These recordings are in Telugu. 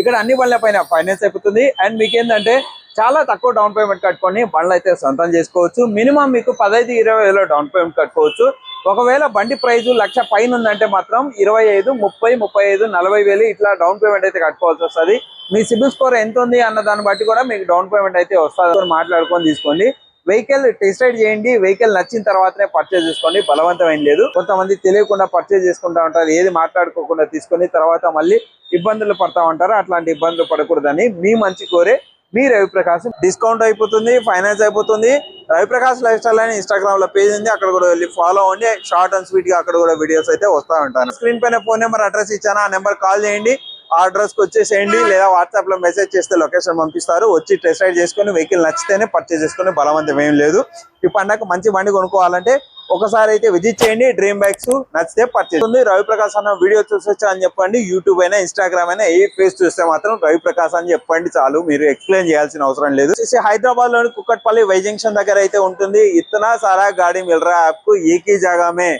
ఇక్కడ అన్ని బండ్ల పైన ఫైనాన్స్ అయిపోతుంది. అండ్ మీకు ఏంటంటే చాలా తక్కువ డౌన్ పేమెంట్ కట్టుకొని బండ్లు అయితే సొంతం చేసుకోవచ్చు. మినిమం మీకు పదహైదు ఇరవై వేల డౌన్ పేమెంట్ కట్టుకోవచ్చు. ఒకవేళ బండి ప్రైస్ లక్ష పైన ఉందంటే మాత్రం ఇరవై ఐదు ముప్పై ముప్పై ఐదు నలభై వేలు ఇట్లా డౌన్ పేమెంట్ అయితే కట్టుకోవాల్సి వస్తుంది. మీ సిబిల్ స్కోర్ ఎంత ఉంది అన్న దాన్ని బట్టి కూడా మీకు డౌన్ పేమెంట్ అయితే వస్తుంది. మాట్లాడుకొని తీసుకోండి. వెహికల్ టెస్ట్ రైడ్ చేయండి. వెహికల్ నచ్చిన తర్వాతనే పర్చేజ్ చేసుకోండి. బలవంతం ఏం లేదు. కొంతమంది తెలియకుండా పర్చేజ్ చేసుకుంటా ఉంటారు. ఏది మాట్లాడుకోకుండా తీసుకొని తర్వాత మళ్ళీ ఇబ్బందులు పడతా ఉంటారు. అట్లాంటి ఇబ్బందులు పడకూడదని మీ మంచి కోరే మీ రవిప్రకాష్. డిస్కౌంట్ అయిపోతుంది. ఫైనాన్స్ అయిపోతుంది. రవిప్రకాశ్ లైఫ్ స్టైల్ అని ఇన్స్టాగ్రామ్లో పేజ్ ఉంది. అక్కడ కూడా వెళ్ళి ఫాలో అవ్వండి. షార్ట్ అండ్ స్వీట్గా అక్కడ కూడా వీడియోస్ అయితే వస్తా ఉంటాను. స్క్రీన్ పైన ఫోన్ నెంబర్ అడ్రస్ ఇచ్చాను. ఆ నెంబర్ కాల్ చేయండి. ఆ అడ్రస్కి వచ్చేసేయండి లేదా వాట్సాప్లో మెసేజ్ చేస్తే లొకేషన్ పంపిస్తారు. వచ్చి టెస్ట్ రైడ్ చేసుకొని వెహికల్ నచ్చితేనే పర్చేజ్ చేసుకుని బలవంతం ఏం లేదు. ఈ పండగ మంచి బండి కొనుక్కోవాలంటే ఒకసారి అయితే విజిట్ చేయండి. డ్రీమ్ బైక్స్ నచ్చితే పర్చేజ్ ఉంది రవిప్రకాశ్ అన్న వీడియో చూసొచ్చా అని చెప్పండి. యూట్యూబ్ అయినా ఇన్స్టాగ్రామ్ అయినా ఏ ఫేస్ చూస్తే మాత్రం రవిప్రకాశ్ అని చెప్పండి చాలు. మీరు ఎక్స్ప్లెయిన్ చేయాల్సిన అవసరం లేదు. హైదరాబాద్లోని కుక్కట్పల్లి వై జంక్షన్ దగ్గర అయితే ఉంటుంది. ఇతనా సారా గాడి మిల్రా యాప్ ఏకీ జాగామే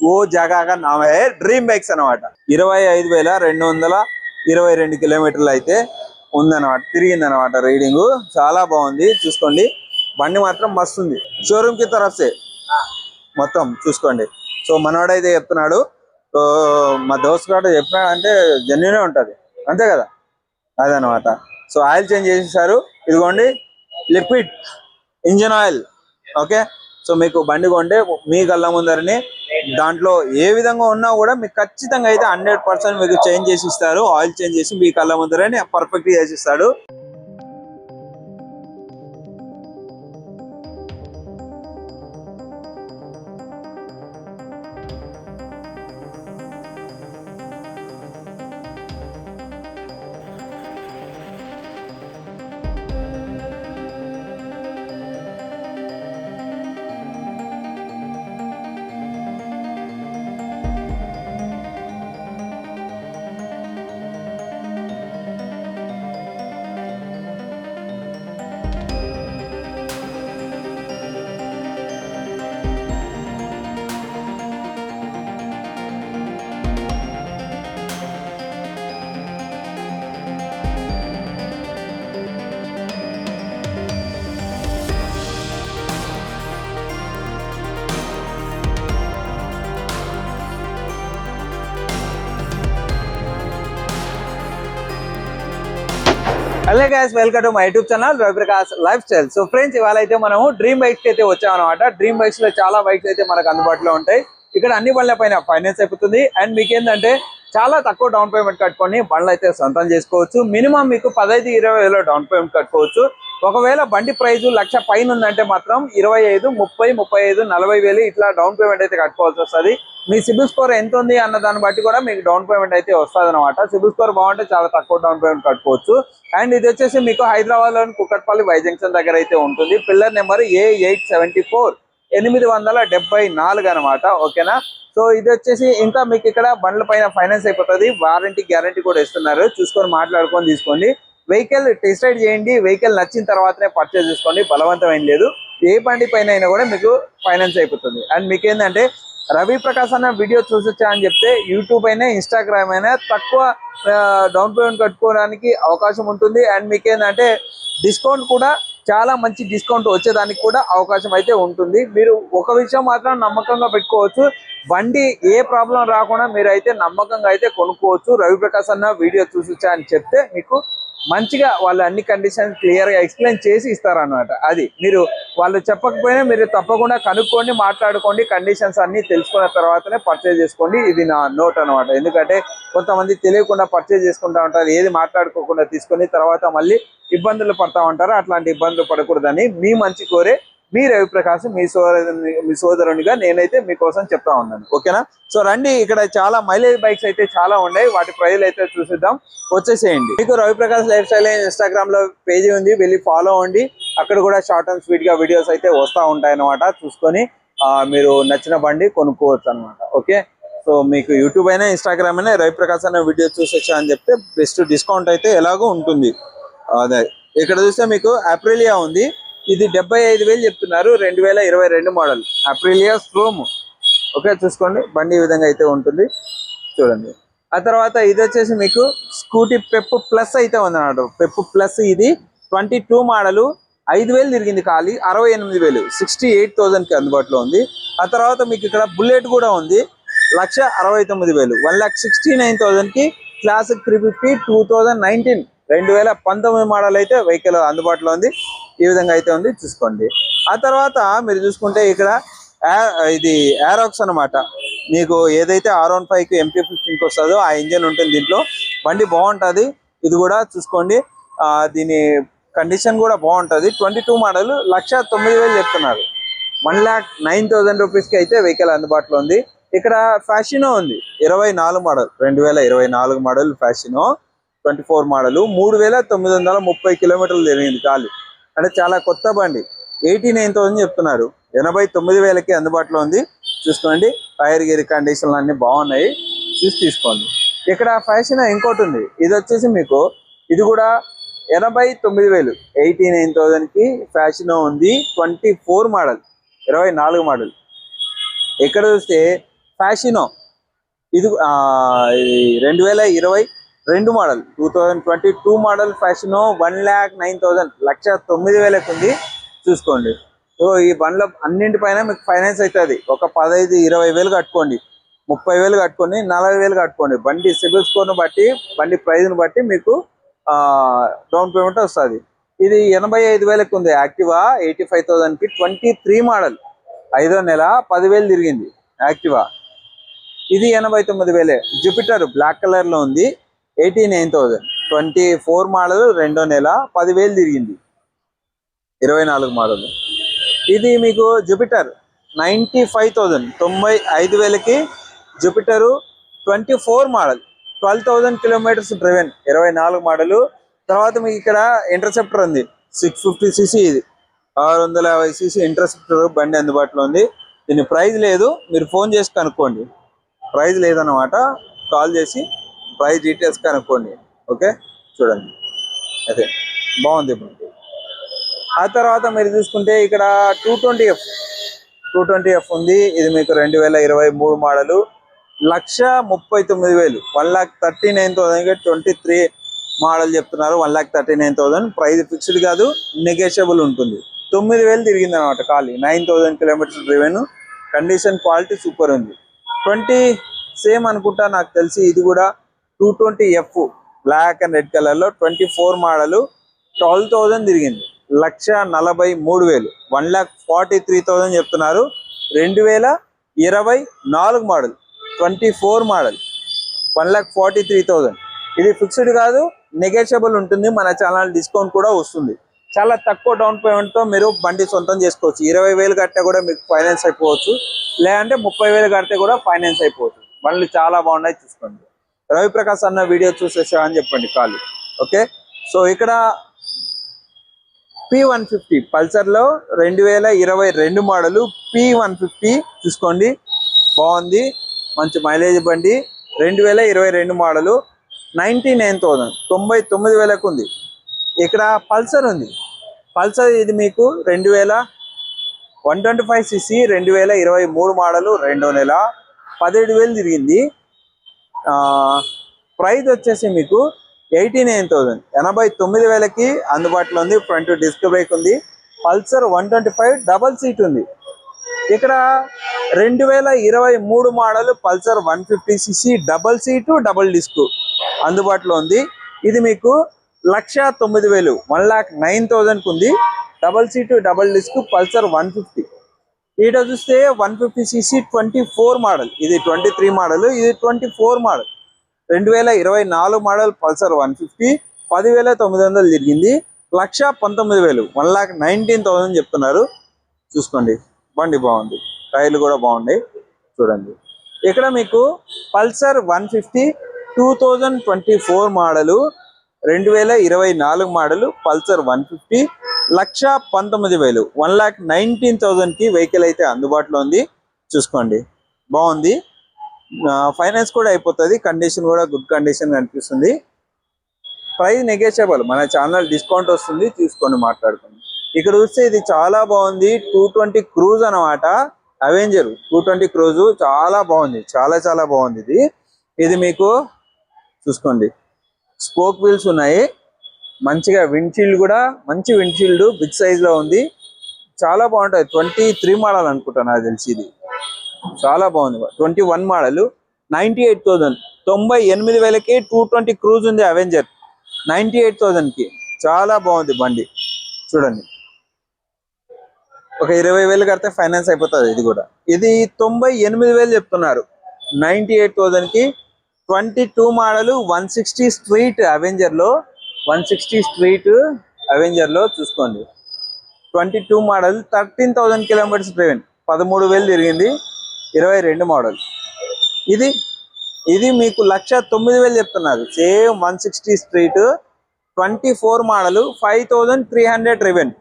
ఓ జాగా నామే. డ్రీమ్ బైక్స్ అనమాట ఇరవై ఐదు వేల రెండు వందల ఇరవై రెండు కిలోమీటర్లు అయితే ఉందన్నమాట తిరిగింది అనమాట రీడింగ్. చాలా బాగుంది చూసుకోండి. బండి మాత్రం మస్తు ఉంది. షోరూమ్కి తరఫ్సే మొత్తం చూసుకోండి. సో మనవాడైతే చెప్తున్నాడు. సో మా దోస్త్ కూడా చెప్పినాడు అంటే జెన్యునే ఉంటది. అంతే కదా? అదనమాట సో ఆయిల్ చేంజ్ చేసేసారు. ఇదిగోండి liquid engine oil okay so మీకు బండి కొంటే మీ కళ్ళ ముందరని దాంట్లో ఏ విధంగా ఉన్నా కూడా మీకు ఖచ్చితంగా అయితే హండ్రెడ్ పర్సెంట్ మీకు చేంజ్ చేసి ఇస్తారు. ఆయిల్ చేంజ్ చేసి మీ కళ్ళ ముందరని పర్ఫెక్ట్ చేసి ఇస్తాడు. Hello guys welcome to my YouTube channel Raviprakash lifestyle so friends ఇవాళ అయితే మనము డ్రీమ్ బైక్స్ అయితే వచ్చాం అనమాట డ్రీమ్ బైక్స్లో చాలా బైక్స్ అయితే మనకు అందుబాటులో ఉంటాయి. ఇక్కడ అన్ని బండ్ల పైన ఫైనాన్స్ అయిపోతుంది. అండ్ మీకు ఏంటంటే చాలా తక్కువ డౌన్ పేమెంట్ కట్టుకొని బండ్లు అయితే సొంతం చేసుకోవచ్చు. మినిమం మీకు పదహైదు ఇరవై వేల డౌన్ పేమెంట్ కట్టుకోవచ్చు. ఒకవేళ బండి ప్రైస్ లక్ష పైన ఉందంటే మాత్రం ఇరవై ఐదు ముప్పై ముప్పై ఐదు నలభై వేలు ఇట్లా డౌన్ పేమెంట్ అయితే కట్టుకోవాల్సి వస్తుంది. మీ సిబిల్ స్కోర్ ఎంత ఉంది అన్న దాన్ని బట్టి కూడా మీకు డౌన్ పేమెంట్ అయితే వస్తుంది అనమాట సిబిల్ స్కోర్ బాగుంటే చాలా తక్కువ డౌన్ పేమెంట్ కట్టుకోవచ్చు. అండ్ ఇది వచ్చేసి మీకు హైదరాబాద్లోని కుక్కట్పల్లి వై జంక్షన్ దగ్గర అయితే ఉంటుంది. Pillar number A eight seventy four ఎనిమిది వందల డెబ్బై నాలుగు అనమాట ఓకేనా? సో ఇది వచ్చేసి ఇంకా మీకు ఇక్కడ బండ్ల పైన ఫైనాన్స్ అయిపోతుంది. వారంటీ గ్యారంటీ కూడా ఇస్తున్నారు. చూసుకొని మాట్లాడుకొని తీసుకోండి. వెహికల్ టెస్ట్ రైడ్ చేయండి. వెహికల్ నచ్చిన తర్వాతనే పర్చేజ్ చేసుకోండి. బలవంతమైన లేదు. ఏ బండి పైన అయినా కూడా మీకు ఫైనాన్స్ అయిపోతుంది. అండ్ మీకు ఏంటంటే రవి ప్రకాశ్ అన్న వీడియో చూసొచ్చా అని చెప్తే యూట్యూబ్ అయినా ఇన్స్టాగ్రామ్ అయినా తక్కువ డౌన్ పేమెంట్ కట్టుకోవడానికి అవకాశం ఉంటుంది. అండ్ మీకు ఏంటంటే డిస్కౌంట్ కూడా చాలా మంచి డిస్కౌంట్ వచ్చేదానికి కూడా అవకాశం అయితే ఉంటుంది. మీరు ఒక విషయం మాత్రం నమ్మకంగా పెట్టుకోవచ్చు. బండి ఏ ప్రాబ్లం రాకుండా మీరు అయితే నమ్మకంగా అయితే కొనుక్కోవచ్చు. రవి ప్రకాశ్ అన్న వీడియో చూసొచ్చా అని చెప్తే మీకు మంచిగా వాళ్ళు అన్ని కండిషన్స్ క్లియర్గా ఎక్స్ప్లెయిన్ చేసి ఇస్తారన్నమాట. అది మీరు వాళ్ళు చెప్పకపోయినా మీరు తప్పకుండా కనుక్కోండి మాట్లాడుకోండి కండిషన్స్ అన్ని తెలుసుకున్న తర్వాతనే పర్చేజ్ చేసుకోండి. ఇది నా నోట్ అన్నమాట. ఎందుకంటే కొంతమంది తెలియకుండా పర్చేజ్ చేసుకుంటా ఉంటారు. ఏది మాట్లాడుకోకుండా తీసుకొని తర్వాత మళ్ళీ ఇబ్బందులు పడతా ఉంటారు. అట్లాంటి ఇబ్బందులు పడకూడదని మీ మంచి కోరే మీ రవిప్రకాశ్ మీ సోదరుని మీ సోదరునిగా నేనైతే మీకోసం చెప్తా ఉన్నాను. ఓకేనా? సో రండి ఇక్కడ చాలా మైలేజ్ బైక్స్ అయితే చాలా ఉన్నాయి. వాటి ప్రైజ్లు అయితే చూసిద్దాం. వచ్చేసేయండి. మీకు రవిప్రకాశ్ లైఫ్ స్టైల్ ఇన్స్టాగ్రామ్లో పేజీ ఉంది వెళ్ళి ఫాలో అవ్వండి. అక్కడ కూడా షార్ట్ అండ్ స్వీట్గా వీడియోస్ అయితే వస్తూ ఉంటాయి అనమాట చూసుకొని మీరు నచ్చిన బండి కొనుక్కోవచ్చు అనమాట ఓకే? సో మీకు యూట్యూబ్ అయినా ఇన్స్టాగ్రామ్ అయినా రవిప్రకాశ్ అనే వీడియో చూసొచ్చా అని చెప్తే బెస్ట్ డిస్కౌంట్ అయితే ఎలాగో ఉంటుంది. అదే ఇక్కడ చూస్తే మీకు అప్రిలియా ఉంది. ఇది డెబ్బై ఐదు వేలు చెప్తున్నారు రెండు వేల ఇరవై రెండు మోడల్. అప్రిలియా స్ట్రోమ్ ఓకే చూసుకోండి. బండి ఈ విధంగా అయితే ఉంటుంది. చూడండి. ఆ తర్వాత ఇది వచ్చేసి మీకు స్కూటీ పెప్పు ప్లస్ అయితే ఉంది అన్నమాట ప్లస్ ఇది ట్వంటీ టూ మోడల్. ఐదు వేలు తిరిగింది ఖాళీ. అరవై ఎనిమిది వేలు. సిక్స్టీ ఎయిట్ థౌజండ్కి అందుబాటులో ఉంది. ఆ తర్వాత మీకు ఇక్కడ బుల్లెట్ కూడా ఉంది. లక్ష అరవై తొమ్మిది వేలు. వన్ ల్యాక్ సిక్స్టీ నైన్ థౌజండ్కి classic three fifty two thousand nineteen. రెండు వేల పంతొమ్మిది మోడల్ అయితే వెహికల్ అందుబాటులో ఉంది. ఈ విధంగా అయితే ఉంది చూసుకోండి. ఆ తర్వాత మీరు చూసుకుంటే ఇక్కడ ఇది ఏరాక్స్ అన్నమాట. మీకు ఏదైతే ఆర్ వన్ ఫైవ్కి ఎంపీ ఫిఫ్టీన్కి వస్తుందో ఆ ఇంజన్ ఉంటుంది దీంట్లో. బండి బాగుంటుంది ఇది కూడా చూసుకోండి. దీని కండిషన్ కూడా బాగుంటుంది. ట్వంటీ టూ మోడల్ లక్ష తొమ్మిది వేలు చెప్తున్నారు. వన్ ల్యాక్ నైన్ థౌసండ్ రూపీస్కి అయితే వెహికల్ అందుబాటులో ఉంది. ఇక్కడ ఫ్యాషినో ఉంది ఇరవై నాలుగు మోడల్ రెండు వేల ఇరవై నాలుగు model Fascino twenty four model మూడు వేల తొమ్మిది వందల ముప్పై కిలోమీటర్లు తిరిగింది ఖాళీ అంటే చాలా కొత్త బండి. ఎయిటీ నైన్ థౌసండ్ చెప్తున్నారు. ఎనభై తొమ్మిది వేలకి అందుబాటులో ఉంది. చూసుకోండి. టైర్ గిరి కండిషన్లు అన్నీ బాగున్నాయి. చూసి తీసుకోండి. ఇక్కడ ఫ్యాషన్ ఇంకోటి ఉంది. ఇది వచ్చేసి మీకు ఇది కూడా ఎనభై తొమ్మిది వేలు. ఎయిటీ నైన్ థౌసండ్కి ఫ్యాషన్ ఉంది. Twenty four model. ఇరవై నాలుగు మోడల్. ఇక్కడ చూస్తే ఫ్యాషినో. ఇది ఇది రెండు వేల ఇరవై రెండు model two thousand twenty two model Passion one lakh nine thousand లక్ష తొమ్మిది వేలకు ఉంది. చూసుకోండి. సో ఈ బండ్ల అన్నింటిపైన మీకు ఫైనాన్స్ అవుతుంది. ఒక పదహైదు ఇరవై వేలు కట్టుకోండి. ముప్పై వేలు కట్టుకోండి నలభై వేలు కట్టుకోండి. బండి సిబిల్ స్కోర్ను బట్టి బండి ప్రైజ్ను బట్టి మీకు డౌన్ పేమెంట్ వస్తుంది. ఇది ఎనభై ఐదు వేలకు ఉంది. యాక్టివా ఎయిటీ ఫైవ్ థౌసండ్కి ట్వంటీ త్రీ మోడల్. ఐదో నెల పదివేలు తిరిగింది. యాక్టివా. ఇది ఎనభై తొమ్మిది వేలే. జూపిటర్ బ్లాక్ కలర్లో ఉంది. Eighty nine thousand. Twenty four model రెండో నెల పదివేలు తిరిగింది. ఇరవై నాలుగు మోడల్. ఇది మీకు జూపిటర్ నైంటీ ఫైవ్ థౌజండ్ తొంభై ఐదు వేలకి Jupiter twenty four model. Twelve thousand kilometres driven ఇరవై నాలుగు మోడలు. తర్వాత మీకు ఇక్కడ ఇంటర్సెప్టర్ ఉంది. సిక్స్ ఫిఫ్టీ సీసీ ఇది. ఆరు వందల యాభై సీసీ ఇంటర్సెప్టర్ బండి అందుబాటులో ఉంది. దీని ప్రైజ్ లేదు. మీరు ఫోన్ చేసి కనుక్కోండి. ప్రైజ్ లేదన్నమాట. కాల్ చేసి ప్రైస్ డీటెయిల్స్ కనుక్కోండి ఓకే చూడండి. అదే బాగుంది ఇప్పుడు. ఆ తర్వాత మీరు చూసుకుంటే ఇక్కడ two twenty F two twenty F ఉంది. ఇది మీకు రెండు వేల ఇరవై మూడు మోడలు లక్ష ముప్పై తొమ్మిది వేలు. One lakh thirty nine thousand twenty three model చెప్తున్నారు. One lakh thirty nine thousand price fixed కాదు నెగోషియబుల్ ఉంటుంది. తొమ్మిది వేలు తిరిగింది అనమాట ఖాళీ. Nine thousand kilometres driven condition quality super ఉంది. ట్వంటీ సేమ్ అనుకుంటా నాకు తెలిసి ఇది కూడా two twenty F black and red కలర్లో twenty four model twelve thousand తిరిగింది. లక్ష నలభై మూడు వేలు. One lakh forty three thousand చెప్తున్నారు. రెండు వేల ఇరవై నాలుగు model. Twenty four model. One lakh forty three thousand. ఇది ఫిక్స్డ్ కాదు నెగోషియబుల్ ఉంటుంది. మన ఛానల్ డిస్కౌంట్ కూడా వస్తుంది. చాలా తక్కువ డౌన్ పేమెంట్తో మీరు బండి సొంతం చేసుకోవచ్చు. ఇరవై వేలు కట్టే కూడా మీకు ఫైనాన్స్ అయిపోవచ్చు. లేదంటే ముప్పై వేలు కడితే కూడా ఫైనాన్స్ అయిపోవచ్చు. బండ్లు చాలా బాగున్నాయి చూసుకోండి. రవిప్రకాష్ అన్న వీడియో చూసేసా అని చెప్పండి కాలు. ఓకే? సో ఇక్కడ పి వన్ ఫిఫ్టీ పల్సర్లో రెండు వేల ఇరవై రెండు మోడలు పి వన్ ఫిఫ్టీ చూసుకోండి. బాగుంది. మంచి మైలేజ్ బండి. రెండు వేల ఇరవై రెండు మోడలు నైంటీ నైన్ థౌసండ్ తొంభై తొమ్మిది వేలకు ఉంది. ఇక్కడ పల్సర్ ఉంది. పల్సర్ ఇది మీకు రెండు వేల వన్ ట్వంటీ ఫైవ్ సిసి రెండు వేల ఇరవై మూడు మోడలు రెండో నెల పదిహేడు వేలు తిరిగింది. ప్రైస్ వచ్చేసి మీకు ఎయిటీ నైన్ థౌసండ్. ఎనభై తొమ్మిది వేలకి అందుబాటులో ఉంది. ఫ్రంట్ డిస్క్ బ్రేక్ ఉంది. Pulsar one twenty five double seat ఉంది. ఇక్కడ రెండు వేల ఇరవై మూడు model Pulsar one fifty CC double seat double disc అందుబాటులో ఉంది. ఇది మీకు లక్ష తొమ్మిది వేలు వన్ లాక్ నైన్ థౌజండ్కి ఉంది. Double seat double disc Pulsar one fifty. ఈట చూస్తే one fifty CC twenty four model. ఇది ట్వంటీ త్రీ మోడల్ ఇది ట్వంటీ ఫోర్ మోడల్. రెండు వేల ఇరవై నాలుగు మోడల్ పల్సర్ వన్ ఫిఫ్టీ పదివేల తొమ్మిది వందలు తిరిగింది. లక్ష పంతొమ్మిది వేలు వన్ లాక్ నైన్టీన్ థౌసండ్ చెప్తున్నారు. చూసుకోండి బండి బాగుంది. టైర్లు కూడా బాగున్నాయి. చూడండి. ఇక్కడ మీకు Pulsar one fifty two thousand twenty four model రెండు వేల ఇరవై నాలుగు మోడలు పల్సర్ వన్ ఫిఫ్టీ లక్ష పంతొమ్మిది వేలు వన్ లాక్ నైన్టీన్ థౌజండ్కి వెహికల్ అయితే అందుబాటులో ఉంది. చూసుకోండి. బాగుంది. ఫైనాన్స్ కూడా అయిపోతుంది. కండిషన్ కూడా గుడ్ కండిషన్ కనిపిస్తుంది. Price negotiable. మన ఛానల్ డిస్కౌంట్ వస్తుంది. తీసుకొని మాట్లాడుకోండి ఇక్కడ చూస్తే ఇది చాలా బాగుంది. టూ ట్వంటీ క్రూజ్ అనమాట అవెంజర్ టూ ట్వంటీ క్రూజ్ చాలా బాగుంది. చాలా చాలా బాగుంది ఇది. ఇది మీకు చూసుకోండి. స్పోక్ వీల్స్ ఉన్నాయి. మంచిగా విండ్షీల్డ్ కూడా మంచి విండ్షీల్డ్ బిగ్ సైజ్లో ఉంది. చాలా బాగుంటుంది ట్వంటీ త్రీ మోడల్ అనుకుంటా నాకు తెలిసి ఇది. చాలా బాగుంది. Twenty one model. Ninety eight thousand. తొంభై ఎనిమిది వేలకి టూ ట్వంటీ క్రూజ్ ఉంది అవెంజర్. నైన్టీ ఎయిట్ థౌసండ్కి. చాలా బాగుంది బండి. చూడండి. ఒక ఇరవై వేలు కడితే ఫైనాన్స్ అయిపోతుంది ఇది కూడా. ఇది తొంభై ఎనిమిది వేలు చెప్తున్నారు. Ninety eight థౌసండ్కి twenty two model one sixty street అవెంజర్లో one sixty street అవెంజర్లో చూసుకోండి. Twenty two model thirteen thousand kilometres driven పదమూడు వేలు తిరిగింది ఇరవై రెండు మోడల్. ఇది ఇది మీకు లక్ష తొమ్మిది వేలు చెప్తున్నారు. Same one sixty street twenty four model five thousand three hundred driven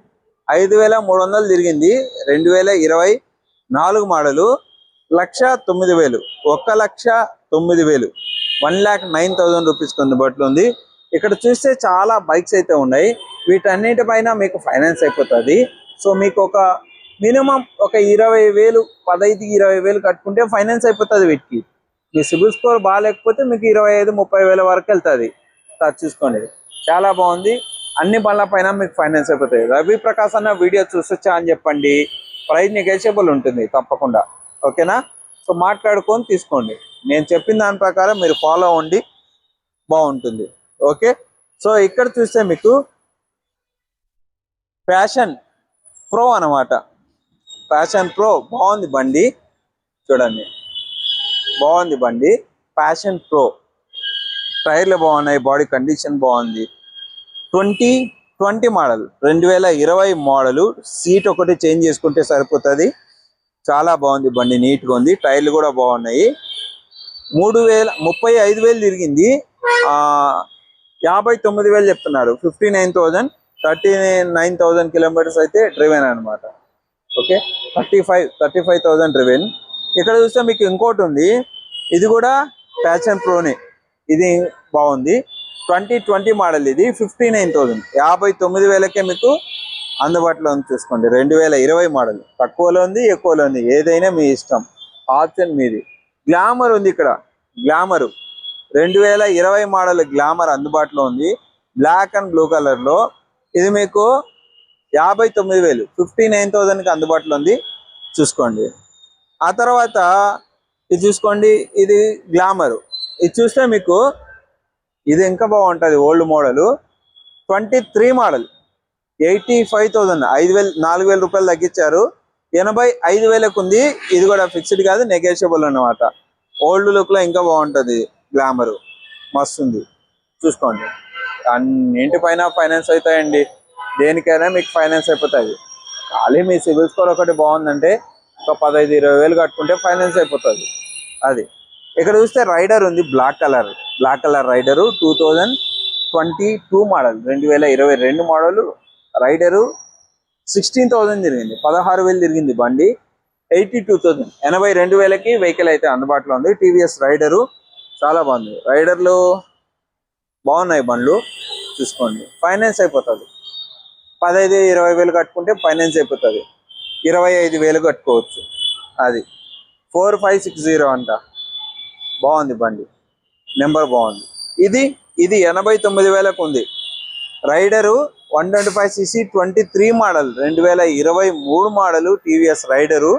ఐదు వేల మూడు వందలు తిరిగింది రెండు వేల ఇరవై నాలుగు మోడలు. లక్ష తొమ్మిది వేలు. ఒక్క లక్ష తొమ్మిది వేలు. వన్ ల్యాక్ నైన్ థౌజండ్ రూపీస్కి అందుబాటులో ఉంది. ఇక్కడ చూస్తే చాలా బైక్స్ అయితే ఉన్నాయి. వీటన్నిటిపైన మీకు ఫైనాన్స్ అయిపోతుంది. సో మీకు ఒక మినిమం ఒక ఇరవై వేలు పదహైదు ఇరవై వేలు కట్టుకుంటే ఫైనాన్స్ అయిపోతుంది వీటికి. మీ సిబిల్ స్కోర్ బాగాలేకపోతే మీకు ఇరవై ఐదు ముప్పై వేల వరకు వెళ్తుంది. అది చూసుకోండి. చాలా బాగుంది. అన్ని బండ్ల పైన మీకు ఫైనాన్స్ అయిపోతాయి రవి ప్రకాశ్ అన్న వీడియో చూసొచ్చా అని చెప్పండి. ప్రైజ్ నెగోషియబుల్ ఉంటుంది తప్పకుండా. ఓకేనా? సో మాట్లాడుకొని తీసుకోండి. నేను చెప్పిన దాని ప్రకారం మీరు ఫాలో అవ్వండి. బాగుంటుంది. ఓకే? సో ఇక్కడ చూస్తే మీకు ఫ్యాషన్ ప్రో అన్నమాట. ఫ్యాషన్ ప్రో బాగుంది బండి. చూడండి. బాగుంది బండి. ఫ్యాషన్ ప్రో టైర్లు బాగున్నాయి బాడీ కండిషన్ బాగుంది. ట్వంటీ ట్వంటీ మోడల్ రెండు వేల ఇరవై మోడలు సీట్ ఒకటి చేంజ్ చేసుకుంటే సరిపోతుంది. చాలా బాగుంది బండి నీట్గా ఉంది. టైర్లు కూడా బాగున్నాయి. మూడు వేల ముప్పై ఐదు వేలు తిరిగింది. ఆ, యాభై తొమ్మిది వేలు చెప్తున్నారు. Fifty nine thousand thirty nine thousand kilometres అయితే డ్రివెన్ అనమాట okay? Thirty five thirty five thousand driven ఇక్కడ చూస్తే మీకు ఇంకోటి ఉంది. ఇది కూడా ప్యాషన్ ప్రోనే ఇది బాగుంది. ట్వంటీ ట్వంటీ మోడల్ ఇది. ఫిఫ్టీ నైన్ థౌజండ్ యాభై తొమ్మిది వేలకే మీకు అందుబాటులో ఉంది చూసుకోండి. రెండు వేల ఇరవై మోడల్. తక్కువలో ఉంది ఎక్కువలో ఉంది. ఏదైనా మీ ఇష్టం. ఆప్షన్ మీది. గ్లామర్ ఉంది ఇక్కడ. గ్లామరు. రెండు వేల ఇరవై మోడల్ గ్లామర్ అందుబాటులో ఉంది. బ్లాక్ అండ్ బ్లూ కలర్లో. ఇది మీకు యాభై తొమ్మిది వేలు. ఫిఫ్టీ నైన్ థౌజండ్కి అందుబాటులో ఉంది. చూసుకోండి. ఆ తర్వాత ఇది చూసుకోండి. ఇది గ్లామర్. ఇది చూస్తే మీకు ఇది ఇంకా బాగుంటుంది. Old model. Twenty three model. Eighty five thousand. ఐదు వేలు నాలుగు వేల రూపాయలు తగ్గించారు. ఎనభై ఐదు వేలకు ఉంది. ఇది కూడా ఫిక్స్డ్ కాదు నెగోషియబుల్ అన్నమాట. ఓల్డ్ లుక్లో ఇంకా బాగుంటది గ్లామర్ మస్తు ఉంది చూసుకోండి. అన్నింటిపైన ఫైనాన్స్ అవుతాయండి. దేనికైనా మీకు ఫైనాన్స్ అయిపోతాయి. ఖాళీ మీ సివిల్ స్కోర్ ఒకటి బాగుందంటే ఒక పదహైదు ఇరవై వేలు కట్టుకుంటే ఫైనాన్స్ అయిపోతుంది. అది. ఇక్కడ చూస్తే రైడర్ ఉంది black colour black colour Raider two thousand twenty two model రెండు వేల ఇరవై రెండు మోడల్ రైడరు సిక్స్టీన్ థౌసండ్ తిరిగింది పదహారు వేలు తిరిగింది బండి. Eighty two thousand. ఎనభై రెండు వేలకి వెహికల్ అయితే అందుబాటులో ఉంది. టీవీఎస్ రైడరు చాలా బాగుంది. రైడర్లు బాగున్నాయి బండ్లు. చూసుకోండి. ఫైనాన్స్ అయిపోతుంది. పదహైదు ఇరవై వేలు కట్టుకుంటే ఫైనాన్స్ అయిపోతుంది. ఇరవై ఐదు వేలు కట్టుకోవచ్చు. అది. ఫోర్ ఫైవ్ సిక్స్ జీరో అంట. బాగుంది బండి. నెంబర్ బాగుంది. ఇది ఇది ఎనభై తొమ్మిది వేలకు ఉంది. Raider one twenty five CC twenty three model రెండు వేల ఇరవై మూడు మోడలు టీవీఎస్ రైడరు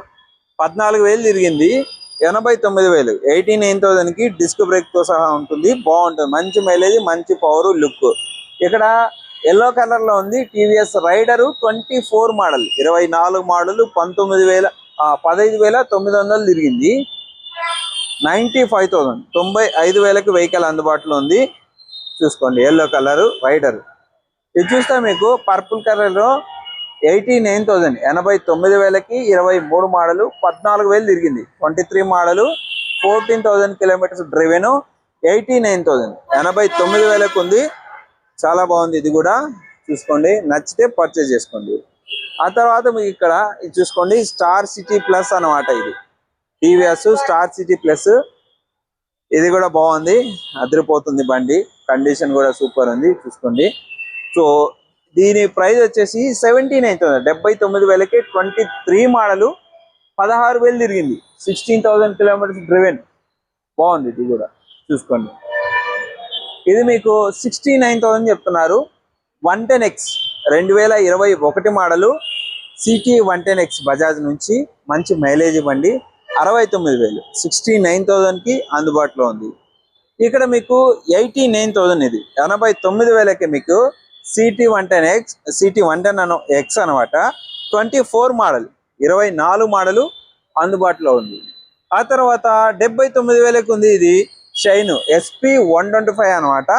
పద్నాలుగు వేలు తిరిగింది ఎనభై తొమ్మిది వేలు. ఎయిటీ నైన్ థౌజండ్కి డిస్క్ బ్రేక్తో సహా ఉంటుంది. బాగుంటుంది. మంచి మైలేజ్ మంచి పవర్ లుక్ ఇక్కడ ఎల్లో కలర్లో ఉంది TVS Raider twenty four model ఇరవై నాలుగు మోడల్ పంతొమ్మిది వేల పదహైదు వేల తొమ్మిది వందలు తిరిగింది. నైంటీ ఫైవ్ థౌజండ్ తొంభై ఐదు వేలకు వెహికల్ అందుబాటులో ఉంది. చూసుకోండి ఎల్లో కలర్ రైడర్ ఇది చూస్తే మీకు పర్పుల్ కలర్లో ఎయిటీ నైన్ థౌసండ్ ఎనభై తొమ్మిది వేలకి ఇరవై మూడు మోడలు పద్నాలుగు వేలు తిరిగింది. Twenty three model fourteen thousand kilometres driven eighty nine thousand ఎనభై తొమ్మిది వేలకు ఉంది. చాలా బాగుంది ఇది కూడా. చూసుకోండి నచ్చితే పర్చేజ్ చేసుకోండి. ఆ తర్వాత మీకు ఇక్కడ ఇది చూసుకోండి స్టార్ సిటీ ప్లస్ అన్నమాట ఇది. టీవీఎస్ స్టార్ సిటీ ప్లస్ ఇది కూడా బాగుంది. అదిరిపోతుంది బండి. కండిషన్ కూడా సూపర్ ఉంది. చూసుకోండి. సో దీని ప్రైస్ వచ్చేసి సెవెంటీ నైన్ థౌసండ్ డెబ్బై తొమ్మిది వేలకి ట్వంటీ త్రీ మోడలు పదహారు వేలు తిరిగింది. సిక్స్టీన్ థౌసండ్ కిలోమీటర్స్ డ్రివెన్ బాగుంది ఇది కూడా. చూసుకోండి. ఇది మీకు సిక్స్టీ నైన్ థౌసండ్ చెప్తున్నారు. వన్ టెన్ ఎక్స్ రెండు వేల ఇరవై ఒకటి model. CT one ten X Bajaj నుంచి మంచి మైలేజ్ బండి అరవై తొమ్మిది వేలు. సిక్స్టీ నైన్ థౌజండ్కి అందుబాటులో ఉంది. ఇక్కడ మీకు ఎయిటీ నైన్ థౌసండ్ ఇది. ఎనభై తొమ్మిది వేలకి మీకు CT one ten X CT one ten అను ఎక్స్ అనమాట ట్వంటీ ఫోర్ మోడల్ ఇరవై నాలుగు మోడలు అందుబాటులో ఉంది. ఆ తర్వాత డెబ్బై తొమ్మిది వేలకు ఉంది ఇది Shine SP one twenty five అనమాట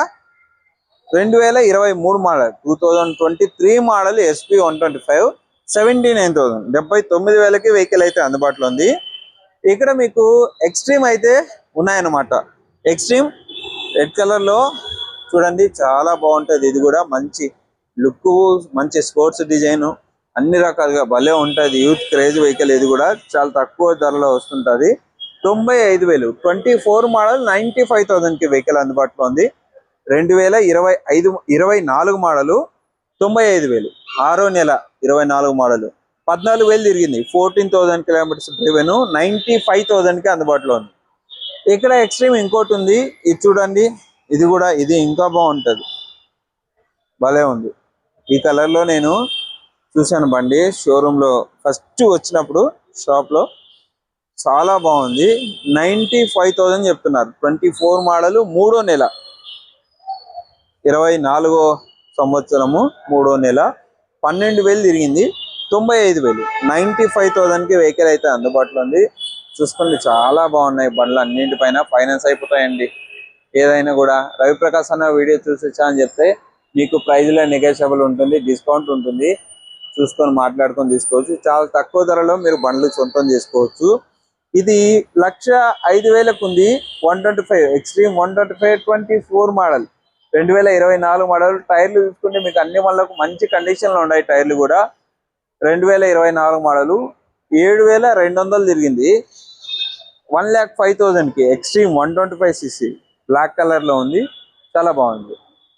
రెండు వేల ఇరవై మూడు model two thousand twenty three model SP one twenty five seventy nine thousand డెబ్బై తొమ్మిది వేలకి వెహికల్ అయితే అందుబాటులో ఉంది. ఇక్కడ మీకు ఎక్స్ట్రీమ్ అయితే ఉన్నాయన్నమాట. ఎక్స్ట్రీమ్ రెడ్ కలర్లో చూడండి చాలా బాగుంటది. ఇది కూడా మంచి లుక్ మంచి స్పోర్ట్స్ డిజైన్ అన్ని రకాలుగా భలే ఉంటది. యూత్ క్రేజ్ వెహికల్ ఇది కూడా చాలా తక్కువ ధరలో వస్తుంటది. తొంభై ఐదు వేలు. Twenty four model ninety five థౌసండ్కి vehicle అందుబాటులో ఉంది. రెండు వేల ఇరవై ఐదు ఇరవై నాలుగు మోడలు తొంభై ఐదు వేలు. ఆరో నెల ఇరవై నాలుగు మోడల్. పద్నాలుగు వేలు తిరిగింది. Fourteen thousand kilometres driven ninety five థౌసండ్కి అందుబాటులో ఉంది. ఇక్కడ ఎక్స్ట్రీమ్ ఇంకోటి ఉంది. ఇది చూడండి. ఇది కూడా ఇది ఇంకా బాగుంటది. భలే ఉంది. ఈ కలర్లో నేను చూశాను బండి షోరూంలో లో ఫస్ట్ వచ్చినప్పుడు షాప్లో చాలా బాగుంది. నైన్టీ ఫైవ్ థౌసండ్ చెప్తున్నారు. ట్వంటీ ఫోర్ మోడల్ మూడో నెల. ఇరవై నాలుగో సంవత్సరము మూడో నెల. పన్నెండు వేలు తిరిగింది. తొంభై ఐదు వేలు. నైన్టీ ఫైవ్ థౌజండ్కి వెహికల్ అయితే అందుబాటులో ఉంది. చూసుకోండి చాలా బాగున్నాయి బండ్లు. అన్నింటిపైన ఫైనాన్స్ అయిపోతాయండి. ఏదైనా కూడా. రవిప్రకాశ్ అన్న వీడియో చూసొచ్చా అని చెప్తే మీకు ప్రైజ్లో నెగోషియబుల్ ఉంటుంది డిస్కౌంట్ ఉంటుంది. చూసుకొని మాట్లాడుకొని తీసుకోవచ్చు. చాలా తక్కువ ధరలో మీరు బండ్లు సొంతం చేసుకోవచ్చు. ఇది లక్ష ఐదు వేలకు ఉంది one twenty five Xtreme one twenty five twenty four model. రెండు వేల ఇరవై నాలుగు మోడల్. టైర్లు చూసుకుంటే మీకు అన్ని మళ్ళకు మంచి కండిషన్లో ఉన్నాయి టైర్లు కూడా. రెండు వేల ఇరవై నాలుగు మోడలు. ఏడు వేల రెండు వందలు తిరిగింది. వన్ ల్యాక్ ఫైవ్ థౌజండ్కి Xtreme one twenty five CC. Black కలర్లో ఉంది. చాలా బాగుంది.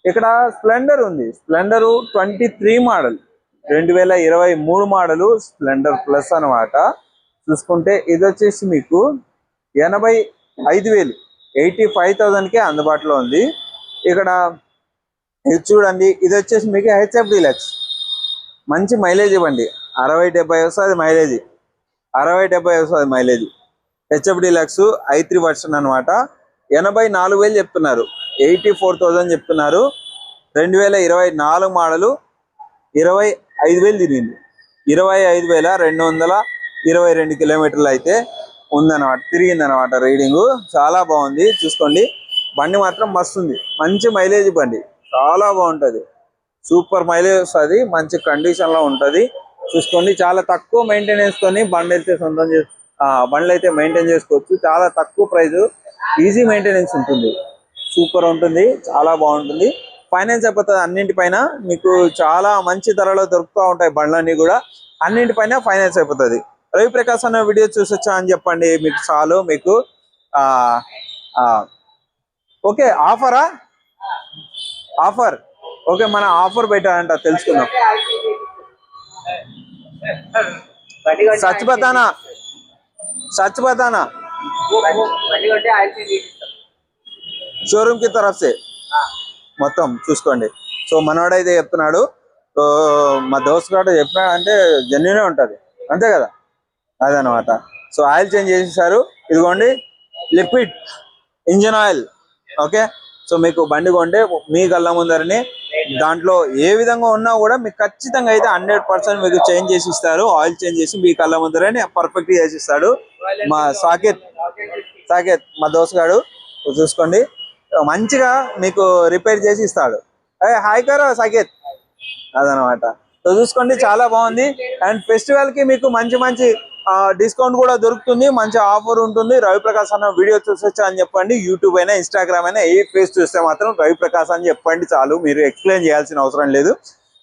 ఇక్కడ స్ప్లెండర్ ఉంది. Splendor twenty three model. రెండు వేల ఇరవై మూడు మోడలు స్ప్లెండర్ ప్లస్ అన్నమాట. చూసుకుంటే ఇది వచ్చేసి మీకు ఎనభై ఐదు వేలు. ఎయిటీ ఫైవ్ థౌజండ్కే అందుబాటులో ఉంది. ఇక్కడ ఇది చూడండి. ఇది వచ్చేసి మీకు హెచ్ఎఫ్ డీలక్స్. మంచి మైలేజ్ ఇవ్వండి. అరవై డెబ్బై వస్తుంది మైలేజ్. అరవై డెబ్బై వస్తుంది mileage. HF Deluxe I three version అనమాట ఎనభై నాలుగు వేలు చెప్తున్నారు. ఎయిటీ ఫోర్ థౌజండ్ చెప్తున్నారు. రెండు వేల ఇరవై నాలుగు మోడలు ఇరవై ఐదు వేలు తిరిగింది. ఇరవై ఐదు వేల రెండు వందల ఇరవై రెండు కిలోమీటర్లు అయితే ఉందన్నమాట తిరిగింది అనమాట రీడింగ్. చాలా బాగుంది. చూసుకోండి. బండి మాత్రం మస్తు ఉంది. మంచి మైలేజ్ బండి. చాలా బాగుంటది. సూపర్ మైలేజ్ వస్తుంది మంచి కండిషన్ ఉంటుంది. ఉంటది చూసుకోండి. చాలా తక్కువ మెయింటెనెన్స్ తోని బండి అయితే సొంతం చే ఆ, బండ్లు అయితే మెయింటైన్ చేసుకోవచ్చు. చాలా తక్కువ ప్రైస్ ఈజీ మెయింటెనెన్స్ ఉంటుంది. సూపర్ ఉంటుంది చాలా బాగుంటుంది. ఫైనాన్స్ అయిపోతుంది అన్నింటిపైన మీకు చాలా మంచి ధరలో దొరుకుతూ ఉంటాయి బండ్లన్నీ కూడా. అన్నింటిపైన ఫైనాన్స్ అయిపోతుంది. రవి ప్రకాశ్ అన్న వీడియో చూసొచ్చా అని చెప్పండి మీకు చాలు మీకు. ఓకే ఆఫరా ఆఫర్ ఓకే మన ఆఫర్ పెట్టారంట తెలుసుకుందాం. బండి కొంటే సచ్ బతానా సచ్ బతానా షోరూమ్కి తరఫ్ సే మొత్తం చూసుకోండి. సో మనోడైతే చెప్తున్నాడు. సో మా దోస్త్ గారు చెప్పినాడు అంటే జెన్యునే ఉంటది. అంతే కదా? అదనమాట. సో ఆయిల్ చేంజ్ చేసేసారు. ఇదిగోండి liquid engine oil. Okay? So మీకు బండి కొంటే మీ కళ్ళ ముందరని దాంట్లో ఏ విధంగా ఉన్నా కూడా మీకు ఖచ్చితంగా అయితే హండ్రెడ్ పర్సెంట్ మీకు చేంజ్ చేసి ఇస్తారు. ఆయిల్ చేంజ్ చేసి మీ కళ్ళ ముందరని పర్ఫెక్ట్ చేసి ఇస్తాడు. మా సాకేత్ సాకేత్ మా దోస్త్ గాడు చూసుకోండి. మంచిగా మీకు రిపేర్ చేసి ఇస్తాడు. అదే హాయ్ కరో సాకేత్. అదనమాట. సో చూసుకోండి చాలా బాగుంది. అండ్ ఫెస్టివల్కి మీకు మంచి మంచి డిస్కౌంట్ కూడా దొరుకుతుంది. మంచి ఆఫర్ ఉంటుంది. రవిప్రకాష్ అన్న వీడియో చూసొచ్చా అని చెప్పండి. యూట్యూబ్ అయినా ఇన్స్టాగ్రామ్ అయినా ఏ ఫేస్ చూస్తే మాత్రం రవి ప్రకాశ్ అని చెప్పండి చాలు. మీరు ఎక్స్ప్లెయిన్ చేయాల్సిన అవసరం లేదు.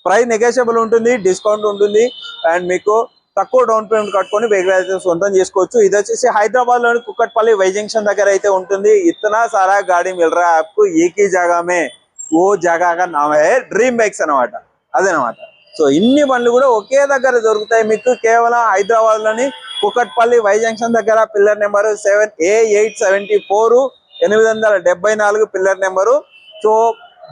ప్రైస్ నెగోషియబుల్ ఉంటుంది డిస్కౌంట్ ఉంటుంది. అండ్ మీకు తక్కువ డౌన్ పేమెంట్ కట్టుకొని వెహికల్ అయితే సొంతం చేసుకోవచ్చు. ఇది వచ్చేసి హైదరాబాద్లోని కుక్కట్పల్లి వై జంక్షన్ దగ్గర అయితే ఉంటుంది. ఇతనా సారా గాడి మిల్రా యాప్ ఏకీ జాగామే ఓ జాగాగా నామే డ్రీమ్ బైక్స్ అనమాట అదనమాట. సో ఇన్ని బండ్లు కూడా ఒకే దగ్గర దొరుకుతాయి మీకు. కేవలం హైదరాబాద్లోని కుక్కట్పల్లి వై జంక్షన్ దగ్గర pillar number seven A eight seventy four ఎనిమిది వందల డెబ్బై నాలుగు పిల్లర్ నెంబరు. సో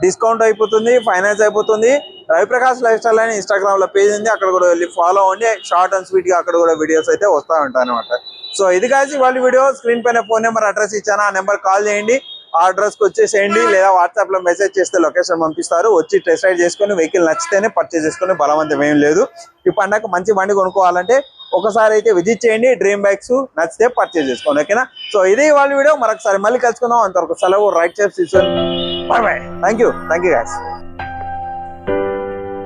డిస్కౌంట్ అయిపోతుంది ఫైనాన్స్ అయిపోతుంది. రవిప్రకాష్ లైఫ్ స్టైల్ అని ఇన్స్టాగ్రామ్లో పేజ్ ఉంది. అక్కడ కూడా వెళ్ళి ఫాలో అవ్వండి. షార్ట్ అండ్ స్వీట్గా అక్కడ కూడా వీడియోస్ అయితే వస్తూ ఉంటాయి అనమాట సో ఇది కాసి వాళ్ళ వీడియో స్క్రీన్ పైన ఫోన్ నెంబర్ అడ్రస్ ఇచ్చాను. ఆ నెంబర్ కాల్ చేయండి. ఆ అడ్రస్కి వచ్చేసేయండి. లేదా వాట్సాప్లో మెసేజ్ చేస్తే లొకేషన్ పంపిస్తారు. వచ్చి టెస్ట్ రైడ్ చేసుకొని వెహికల్ నచ్చితేనే పర్చేస్ చేసుకొని బలవంతం ఏం లేదు. ఈ పండగ మంచి బండి కొనుక్కోవాలంటే ఒకసారి అయితే విజిట్ చేయండి. డ్రీమ్ బైక్స్ నచ్చితే పర్చేస్ చేసుకోండి. ఓకేనా? సో ఇది వాళ్ళ వీడియో మరొకసారి మళ్ళీ కలుసుకుందాం. అంతవరకు సెలవు. రైట్ చేసి bye bye thank you thank you